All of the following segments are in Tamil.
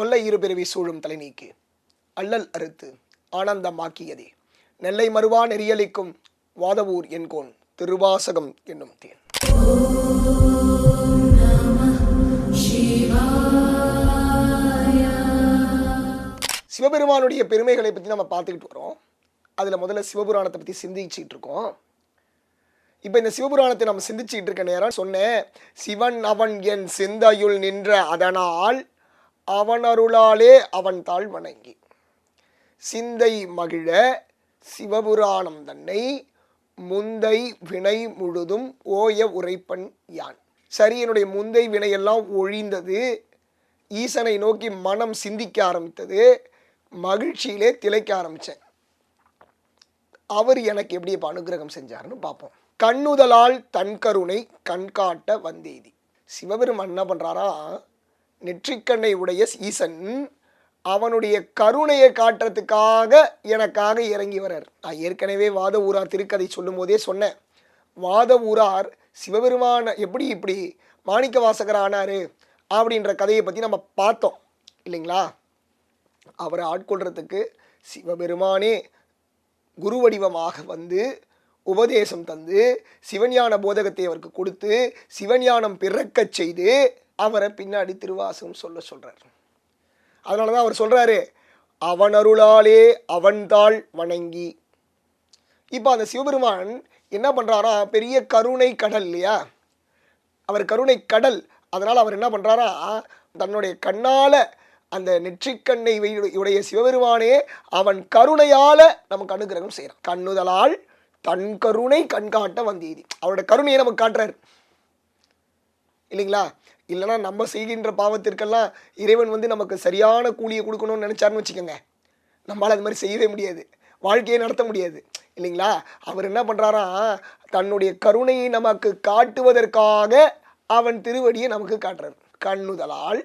தொல்லை இருபிறவி சூழும் தலைநீக்கு. அள்ளல் அல்லல் அறுத்து ஆனந்தமாக்கியதே. நெல்லை மறுவா நெறியலிக்கும் வாதவூர் என்கோன் திருவாசகம் என்னும் தேன். சிவபெருமானுடைய பெருமைகளை பற்றி நம்ம பார்த்துக்கிட்டு வரோம். அதில் முதல்ல சிவபுராணத்தை பற்றி சிந்திச்சுட்டு இருக்கோம். இப்போ இந்த சிவபுராணத்தை நம்ம சிந்திச்சிட்டு இருக்க நேரம் சொன்னேன் சிவன் அவன் என் சிந்தையுள் நின்ற அதனால் அவன் அருளாலே அவன் தாழ் வணங்கி. சிந்தை மகிழ சிவபுராணம் தன்னை முந்தை வினை முழுதும் ஓய உரைப்பன் யான். சரி என்னுடைய முந்தை வினையெல்லாம் ஒழிந்தது ஈசனை நோக்கி மனம் சிந்திக்க ஆரம்பித்தது மகிழ்ச்சியிலே திளைக்க ஆரம்பித்தேன். அவர் எனக்கு எப்படி இப்போ அனுகிரகம் செஞ்சாருன்னு பார்ப்போம். கண்ணுதலால் தன் கருணை கண்காட்ட வந்தேதி. சிவபெருமான் என்ன பண்ணுறாரா நெற்றிக்கண்ணை உடைய ஈசன் அவனுடைய கருணையை காட்டுறதுக்காக எனக்காக இறங்கி வரார். நான் ஏற்கனவே வாத ஊரார் திருக்கதை சொல்லும் போதே சொன்னேன். வாத ஊரார் சிவபெருமான எப்படி இப்படி மாணிக்க வாசகர் ஆனார் அப்படின்ற கதையை பற்றி நம்ம பார்த்தோம். இல்லைங்களா? அவரை ஆட்கொள்றதுக்கு சிவபெருமானே குரு வடிவமாக வந்து உபதேசம் தந்து சிவஞான போதகத்தை அவருக்கு கொடுத்து சிவஞானம் பிறக்கச் செய்து அவரை பின்னாடி திருவாசகம் சொல்ல சொல்கிறார் அதனால தான் அவர் சொல்கிறாரு அவன் அருளாலே அவன்தாள் வணங்கி. இப்போ அந்த சிவபெருமான் என்ன பண்ணுறாரா பெரிய கருணை கடல் இல்லையா? அவர் கருணை கடல் அதனால் அவர் என்ன பண்ணுறாரா தன்னுடைய கண்ணால் அந்த நெற்றிக்கண்ணை உடைய சிவபெருமானே அவன் கருணையால் நமக்கு அனுகிரகம் செய்கிறான் கண்ணுதலால் தன் கருணை கண்காட்ட வந்தீதி. அவரோட கருணையை நமக்கு காட்டுறாரு. இல்லைங்களா? இல்லைன்னா நம்ம செய்கின்ற பாவத்திற்கெல்லாம் இறைவன் வந்து நமக்கு சரியான கூலியை கொடுக்கணும்னு நினச்சாருன்னு வச்சுக்கோங்க. நம்மளால் அது மாதிரி செய்யவே முடியாது. வாழ்க்கையை நடத்த முடியாது. இல்லைங்களா? அவர் என்ன பண்ணுறாரா தன்னுடைய கருணையை நமக்கு காட்டுவதற்காக அவன் திருவடியை நமக்கு காட்டுறார். கண்ணுதலால்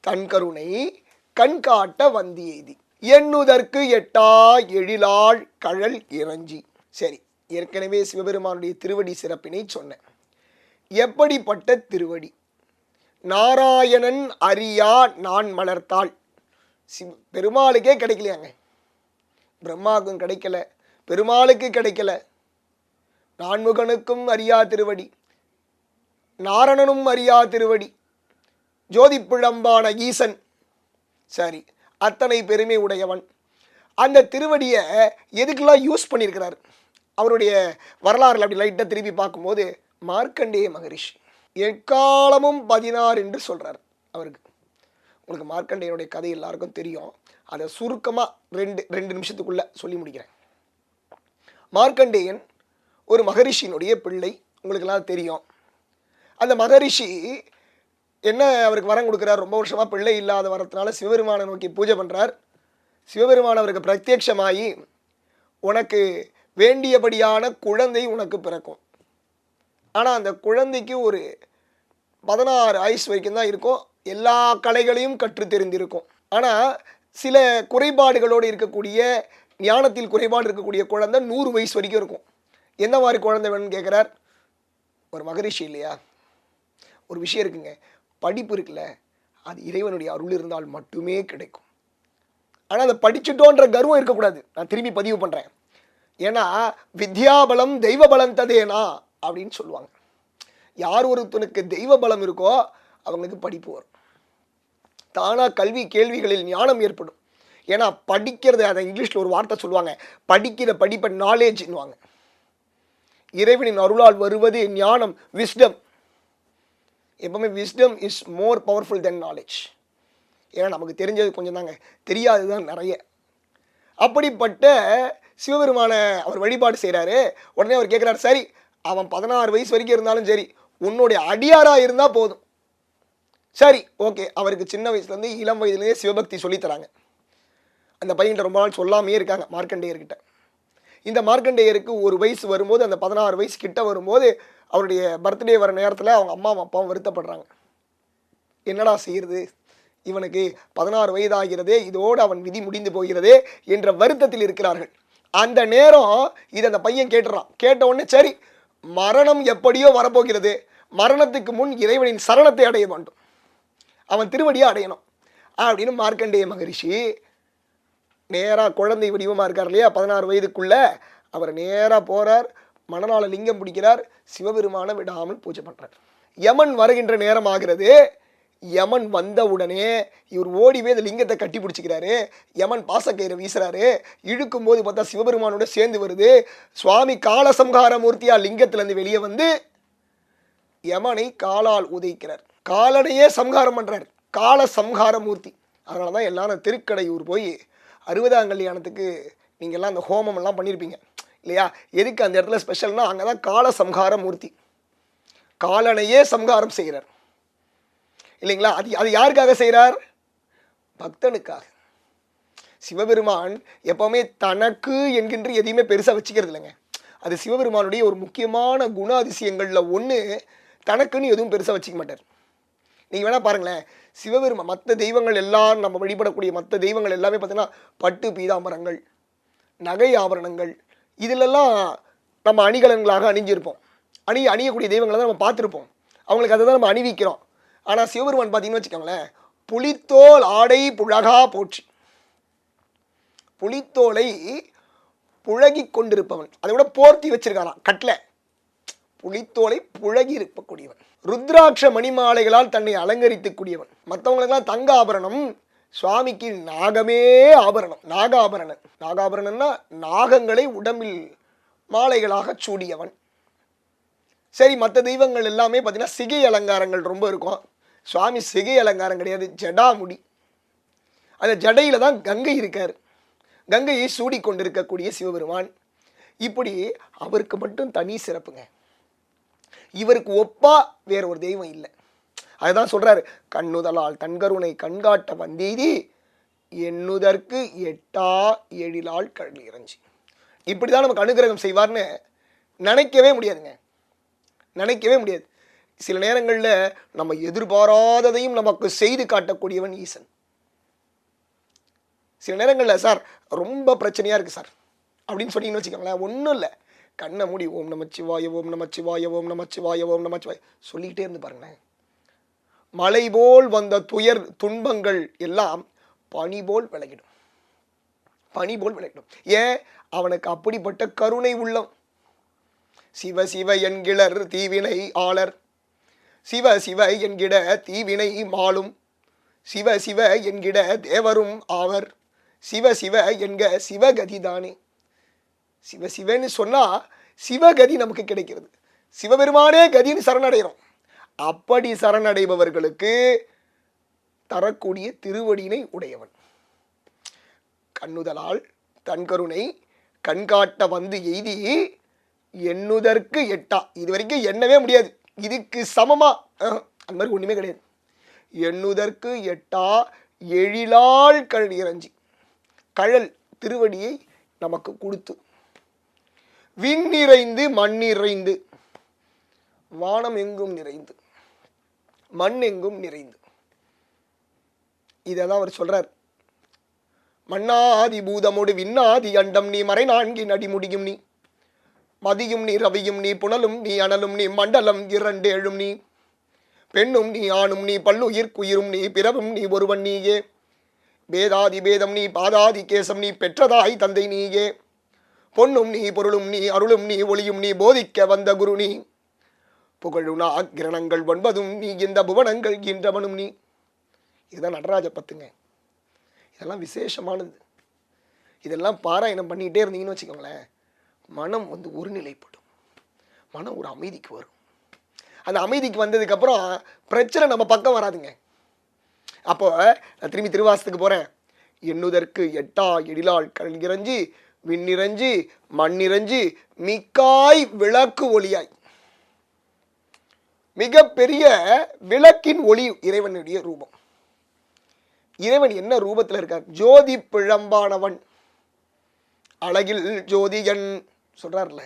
தன் கருணை கண் காட்ட வந்தியெய்தி எண்ணுதற்கு எட்டா எழிலாள் கழல் இறஞ்சி. சரி ஏற்கனவே சிவபெருமானுடைய திருவடி சிறப்பினை சொன்னேன். எப்படிப்பட்ட திருவடி? நாராயணன் அரியா நான் மலர்த்தாள். சிவ பெருமாளுக்கே கிடைக்கலையாங்க. பிரம்மாவுக்கும் கிடைக்கல பெருமாளுக்கு கிடைக்கல. நான்முகனுக்கும் அறியா திருவடி. நாரணனும் அறியா திருவடி. ஜோதி பிழம்பான ஈசன். சரி அத்தனை பெருமை உடையவன். அந்த திருவடியை எதுக்கெல்லாம் யூஸ் பண்ணியிருக்கிறார் அவருடைய வரலாறுல அப்படி லைட்டாக திருப்பி பார்க்கும்போது மார்க்கண்டேய மகரிஷி. எக்காலமும் பதினாறு என்று சொல்கிறார் அவருக்கு. உங்களுக்கு மார்க்கண்டேயனுடைய கதை எல்லாருக்கும் தெரியும். அதை சுருக்கமாக ரெண்டு ரெண்டு நிமிஷத்துக்குள்ளே சொல்லி முடிக்கிறேன். மார்க்கண்டேயன் ஒரு மகரிஷியினுடைய பிள்ளை. உங்களுக்கெல்லாம் தெரியும். அந்த மகரிஷி என்ன அவருக்கு வரம் கொடுக்குறார்? ரொம்ப வருஷமாக பிள்ளை இல்லாத வரத்தினால சிவபெருமானை நோக்கி பூஜை பண்ணுறார் சிவபெருமான் அவருக்கு பிரத்யட்சமாகி உனக்கு வேண்டியபடியான குழந்தை உனக்கு பிறக்கும். ஆனால் அந்த குழந்தைக்கு ஒரு பதினாறு ஆயுஸ் வரைக்கும் தான் இருக்கும். எல்லா கலைகளையும் கற்று தெரிந்திருக்கும். ஆனால் சில குறைபாடுகளோடு இருக்கக்கூடிய ஞானத்தில் குறைபாடு இருக்கக்கூடிய குழந்தை நூறு வயசு வரைக்கும் இருக்கும். எந்த மாதிரி குழந்தை வேணும்னு கேட்குறார் ஒரு மகரிஷி இல்லையா? ஒரு விஷயம் இருக்குங்க. படிப்பு இருக்குல்ல அது இறைவனுடைய அருள் இருந்தால் மட்டுமே கிடைக்கும். ஆனால் அதை படிச்சுட்டோன்ற கர்வம் இருக்கக்கூடாது. நான் திரும்பி பதிவு பண்ணுறேன் ஏன்னா வித்யாபலம் தெய்வ பலம் ததேனா. அப்படின்னு சொல்லுவாங்க. யார் ஒருத்தனுக்கு தெய்வ பலம் இருக்கோ அவங்களுக்கு படிப்பு வரும். தானாக கல்வி கேள்விகளில் ஞானம் ஏற்படும். ஏன்னா படிக்கிறது அதை இங்கிலீஷில் ஒரு வார்த்தை சொல்லுவாங்க. படிக்கிற படிப்பை நாலேஜ்னுவாங்க இறைவனின் அருளால் வருவது ஞானம் விஸ்டம் எப்பவுமே wisdom is more powerful then knowledge ஏன்னா நமக்கு தெரிஞ்சது கொஞ்சம் தாங்க. தெரியாதது தான் நிறைய. அப்படிப்பட்ட சிவபெருமானை அவர் வழிபாடு செய்கிறாரு உடனே அவர் கேட்குறாரு சரி அவன் பதினாறு வயசு வரைக்கும் இருந்தாலும் சரி உன்னுடைய அடியாராக இருந்தால் போதும். சரி ஓகே அவருக்கு சின்ன வயசுலேருந்து இளம் வயதுலேருந்தே சிவபக்தி சொல்லித் தராங்க. அந்த பையன்கிட்ட ரொம்ப நாள் சொல்லாமையே இருக்காங்க மார்க்கண்டேயர்கிட்ட இந்த மார்க்கண்டேயருக்கு ஒரு வயசு வரும்போது அந்த பதினாறு வயசு கிட்ட வரும்போது அவருடைய பர்த்டே வர நேரத்தில் அவங்க அம்மா அப்பாவும் வருத்தப்படுறாங்க. என்னடா செய்கிறது இவனுக்கு பதினாறு வயதாகிறதே இதோடு அவன் விதி முடிந்து போகிறதே என்ற வருத்தத்தில் இருக்கிறார்கள். அந்த நேரம் இதை அந்த பையன் கேட்டுறான். கேட்ட உடனே சரி மரணம் எப்படியோ வரப்போகிறது. மரணத்துக்கு முன் இறைவனின் சரணத்தை அடைய வேண்டும். அவன் திருவடியை அடையணும். அப்படின்னு மார்க்கண்டேய மகரிஷி நேராக குழந்தை வடிவமாக இருக்கார் இல்லையா? பதினாறு வயதுக்குள்ள அவர் நேராக போகிறார் மணநாள லிங்கம் பிடிக்கிறார். சிவபெருமானை விடாமல் பூஜை பண்ணுறார் யமன் வருகின்ற நேரம் ஆகிறது. யமன் வந்த உடனே இவர் ஓடி போய் அந்த லிங்கத்தை கட்டி பிடிச்சிக்கிறாரு. யமன் பாசக்கயிறை வீசுறாரு. இழுக்கும் போது பார்த்தா சிவபெருமானோட சேர்ந்து வருது. சுவாமி காலசம்ஹார மூர்த்தியா லிங்கத்திலேருந்து வெளியே வந்து யமனை காலால் உதைக்கிறார். காலனையே சம்ஹாரம் பண்ணுறார் கால சம்ஹார மூர்த்தி அதனால தான் எல்லாரும் திருக்கடையூர் போய் அறுபதாம் கல்யாணத்துக்கு நீங்கள்லாம் அந்த ஹோமம் எல்லாம் பண்ணியிருப்பீங்க இல்லையா? எதுக்கு அந்த இடத்துல ஸ்பெஷல்னால் அங்கே தான் கால சம்ஹார மூர்த்தி காலனையே சம்ஹாரம் செய்கிறார். இல்லைங்களா? அது அது யாருக்காக செய்கிறார் பக்தனுக்காக. சிவபெருமான் எப்பவுமே தனக்கு என்கின்ற எதையுமே பெருசாக வச்சுக்கிறது இல்லைங்க. அது சிவபெருமானுடைய ஒரு முக்கியமான குணாதிசயங்களில் ஒன்று தனக்குன்னு எதுவும் பெருசாக வச்சுக்க மாட்டார். நீங்கள் வேணால் பாருங்களேன். சிவபெருமா மற்ற தெய்வங்கள் எல்லாம் நம்ம வழிபடக்கூடிய மற்ற தெய்வங்கள் எல்லாமே பார்த்தீங்கன்னா பட்டு பீதாம்பரங்கள் நகை ஆபரணங்கள் இதிலெல்லாம் நம்ம அணிகலன்களாக அணிஞ்சிருப்போம். அணி அணியக்கூடிய தெய்வங்களை தான் நம்ம பார்த்துருப்போம். அவங்களுக்கு அதை தான் நம்ம அணிவிக்கிறோம். ஆனால் சிவபெருமான் பார்த்தீங்கன்னு வச்சுக்கோங்களேன் புலித்தோல் ஆடை புழகா போற்றி. புலித்தோலை புழகி கொண்டிருப்பவன். அதை விட போர்த்தி வச்சிருக்காராம் கட்டில். புலித்தோலை புழகி இருக்கக்கூடியவன் ருத்ராட்ச மணிமாலைகளால் தன்னை அலங்கரித்துக்கூடியவன். மற்றவங்களுக்கெல்லாம் தங்க ஆபரணம் சுவாமிக்கு நாகமே ஆபரணம் நாகாபரணன். நாகாபரணம்னா நாகங்களை உடம்பில் மாலைகளாக சூடியவன். சரி மற்ற தெய்வங்கள் எல்லாமே பார்த்தீங்கன்னா சிகை அலங்காரங்கள் ரொம்ப இருக்கும். சுவாமி சிகை அலங்காரம் கிடையாது ஜடாமுடி. அந்த ஜடையில் தான் கங்கை இருக்கார். கங்கையை சூடி கொண்டிருக்கக்கூடிய சிவபெருமான். இப்படி அவருக்கு மட்டும் தனி சிறப்புங்க. இவருக்கு ஒப்பா வேற ஒரு தெய்வம் இல்லை. அதுதான் சொல்றாரு கண்ணுதலால் தன்கருணை கண்காட்ட வந்தீதி எண்ணுதற்கு எட்டா எழிலால் கழல் இப்படி இப்படிதான் நமக்கு அனுகிரகம் செய்வார்னு நினைக்கவே முடியாதுங்க. நினைக்கவே முடியாது. சில நேரங்களில் நம்ம எதிர்பாராததையும் நமக்கு செய்து காட்டக்கூடியவன் ஈசன். சில நேரங்களில் சார் ரொம்ப பிரச்சனையாக இருக்குது சார். அப்படின்னு சொன்னீங்கன்னு வச்சுக்கோங்களேன் ஒன்றும் இல்லை. கண்ணை மூடி ஓம் நமச்சிவாய ஓம் நமச்சிவாய ஓம் நமச்சிவாய ஓம் நமச்சிவாய சொல்லிக்கிட்டே இருந்து பாருங்களேன். மலை போல் வந்த துயர் துன்பங்கள் எல்லாம் பனி போல் விலகிடும். பனி போல் விலகிடும். ஏன்? அவனுக்கு அப்படிப்பட்ட கருணை உள்ளம். சிவ சிவ என்கிளர் தீவினை ஆளர். சிவ சிவ என்கிட தீவினை மாளும். சிவ சிவ என்கிட தேவரும் ஆவர். சிவ சிவ என்க சிவகதி தானே. சிவ சிவன்னு சொன்னால் சிவகதி நமக்கு கிடைக்கிறது. சிவபெருமானே கதின்னு சரணடைகிறோம் அப்படி சரணடைபவர்களுக்கு தரக்கூடிய திருவடியினை உடையவன். கண்ணுதலால் தன்கருணை கண்காட்ட வந்து எய்தி எண்ணுதற்கு எட்டா. இது வரைக்கும் எண்ணவே முடியாது. இதுக்கு சமமா? அந்த மாதிரி ஒண்ணுமே கிடையாது. எண்ணுதற்கு எட்டா எழிலால் கழல் இறஞ்சி. கழல் திருவடியை நமக்கு கொடுத்து. விண் நிறைந்து மண் நிறைந்து. வானம் எங்கும் நிறைந்து. மண் எங்கும் நிறைந்து. இதெல்லாம் அவர் சொல்றார். மண்ணாதி பூதமோடு விண்ணாதி அண்டம் நீ மறை நான்கின் அடிமுடியும் நீ. மதியும் நீ ரவியும் நீ புனலும் நீ அனலும் நீ மண்டலம் இரண்டு எழும் நீ. பெண்ணும் நீ ஆணும் நீ பல்லுயிர்க்குயிரும் நீ பிறவும் நீ ஒருவன் நீயே. வேதாதி பேதம் நீ பாதாதி கேசம் நீ பெற்றதாய் தந்தை நீயே. பொன்னும் நீ பொருளும் நீ அருளும் நீ ஒளியும் நீ போதிக்க வந்த குரு நீ. புகழுனா கிரணங்கள் ஒன்பதும் நீ இந்த புவனங்கள் இன்றவனும் நீ. இதுதான் நடராஜ பத்துங்க. இதெல்லாம் விசேஷமானது. இதெல்லாம் பாராயணம் பண்ணிகிட்டே இருந்தீங்கன்னு வச்சுக்கோங்களேன். மனம் வந்து ஒருநிலைப்படும். மனம் ஒரு அமைதிக்கு வரும். அந்த அமைதிக்கு வந்ததுக்கப்புறம் பிரச்சனை நம்ம பக்கம் வராதுங்க. அப்போ நான் திரும்பி திருவாசத்துக்கு போகிறேன் எண்ணுதற்கு எட்டா எழிலால் கல் இறஞ்சி விண்ணிறஞ்சி மண்ணிறஞ்சி மிக்காய் விளக்கு ஒளியாய். மிகப்பெரிய விளக்கின் ஒளி இறைவனுடைய ரூபம். இறைவன் என்ன ரூபத்தில் இருக்கார்? ஜோதி பிழம்பானவன். அழகில் ஜோதியன் சொல்கிறார்ல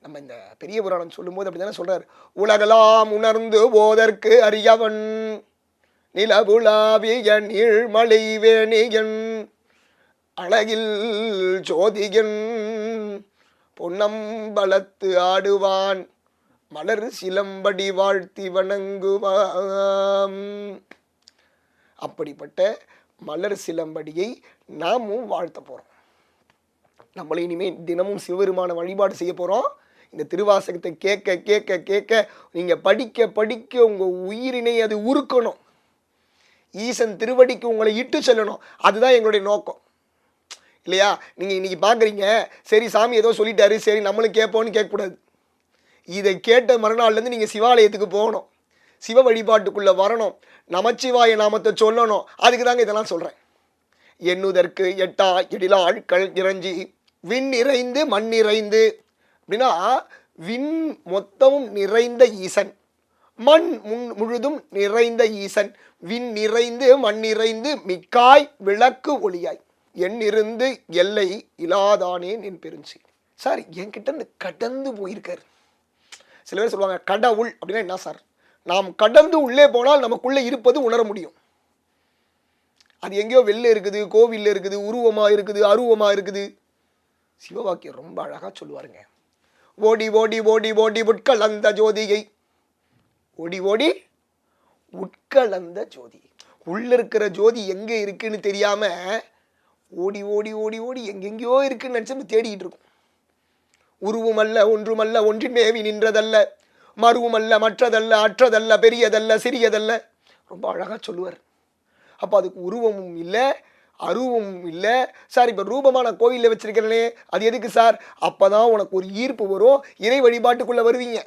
நம்ம இந்த பெரிய புராணம் சொல்லும்போது அப்படி தானே சொல்கிறார் உலகலாம் உணர்ந்து போதற்கு அறியவன் நிலவுலாவிய நீழ்மலை வேணியன் அழகில் ஜோதிகன் பொன்னம்பலத்து ஆடுவான் மலர் சிலம்படி வாழ்த்தி வணங்குவாம். அப்படிப்பட்ட மலர் சிலம்படியை நாமும் வாழ்த்த போகிறோம் நம்மள இனிமேல் தினமும் சிவபெருமான வழிபாடு செய்ய போகிறோம் இந்த திருவாசகத்தை கேட்க கேட்க கேட்க நீங்கள் படிக்க படிக்க உங்கள் உயிரினை அது உருக்கணும். ஈசன் திருவடிக்கு உங்களை இட்டு செல்லணும். அதுதான் எங்களுடைய நோக்கம். இல்லையா? நீங்கள் இன்னைக்கு பார்க்குறீங்க சரி சாமி ஏதோ சொல்லிட்டாரு சரி நம்மளும் கேட்போன்னு கேட்கக்கூடாது. இதை கேட்ட மறுநாள்லேருந்து நீங்கள் சிவாலயத்துக்கு போகணும். சிவ வழிபாட்டுக்குள்ளே வரணும். நமச்சிவாய நாமத்தை சொல்லணும். அதுக்கு தாங்க இதெல்லாம் சொல்கிறேன் எண்ணுதற்கு எட்டா எழிலா ஆட்கள் இறைஞ்சி விண் நிறைந்து மண் நிறைந்து. அப்படின்னா விண் மொத்தமும் நிறைந்த ஈசன். மண் முன் முழுதும் நிறைந்த ஈசன். விண் நிறைந்து மண் நிறைந்து மிக்காய் விளக்கு ஒளியாய். எண்ணிருந்து எல்லை இலாதானே என் பெருஞ்சி சார் என்கிட்ட இருந்து கடந்து போயிருக்காரு. சில பேர் சொல்லுவாங்க கடவுள் அப்படின்னா என்ன சார்? நாம் கடந்து உள்ளே போனால் நமக்குள்ளே இருப்பது உணர முடியும். அது எங்கேயோ வெளில இருக்குது கோவிலில் இருக்குது உருவமாக இருக்குது அருவமாக இருக்குது. சிவவாக்கியம் ரொம்ப அழகாக சொல்லுவாருங்க. ஓடி ஓடி ஓடி ஓடி உட்கலந்த ஜோதியை. ஓடி ஓடி உட்கலந்த ஜோதி. உள்ள இருக்கிற ஜோதி எங்கே இருக்குன்னு தெரியாம ஓடி ஓடி ஓடி ஓடி எங்கெங்கேயோ இருக்குன்னு நினச்சி நம்ம தேடிக்கிட்டு இருக்கோம். உருவமல்ல ஒன்றுமல்ல ஒன்றின் மேவி நின்றதல்ல. மருவமல்ல மற்றதல்ல அற்றதல்ல பெரியதல்ல சிறியதல்ல. ரொம்ப அழகாக சொல்லுவார். அப்போ அதுக்கு உருவமும் இல்லை அருவமும் இல்லை. சார் இப்போ ரூபமாக நான் கோயிலில் வச்சிருக்கிறேனே அது எதுக்கு சார்? அப்போ தான் உனக்கு ஒரு ஈர்ப்பு வரும். இறை வழிபாட்டுக்குள்ளே வருவீங்க.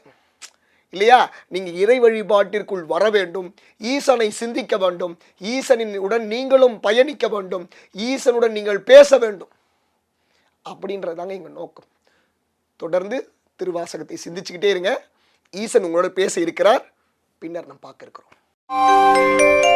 இல்லையா? நீங்கள் இறை வழிபாட்டிற்குள் வர வேண்டும். ஈசனை சிந்திக்க வேண்டும். ஈசனின் உடன் நீங்களும் பயணிக்க வேண்டும். ஈசனுடன் நீங்கள் பேச வேண்டும். அப்படின்றதாங்க எங்கள் நோக்கம். தொடர்ந்து திருவாசகத்தை சிந்திச்சுக்கிட்டே இருங்க. ஈசன் உங்களோட பேச இருக்கிறார். பின்னர் நம்ம பார்க்க இருக்கிறோம்.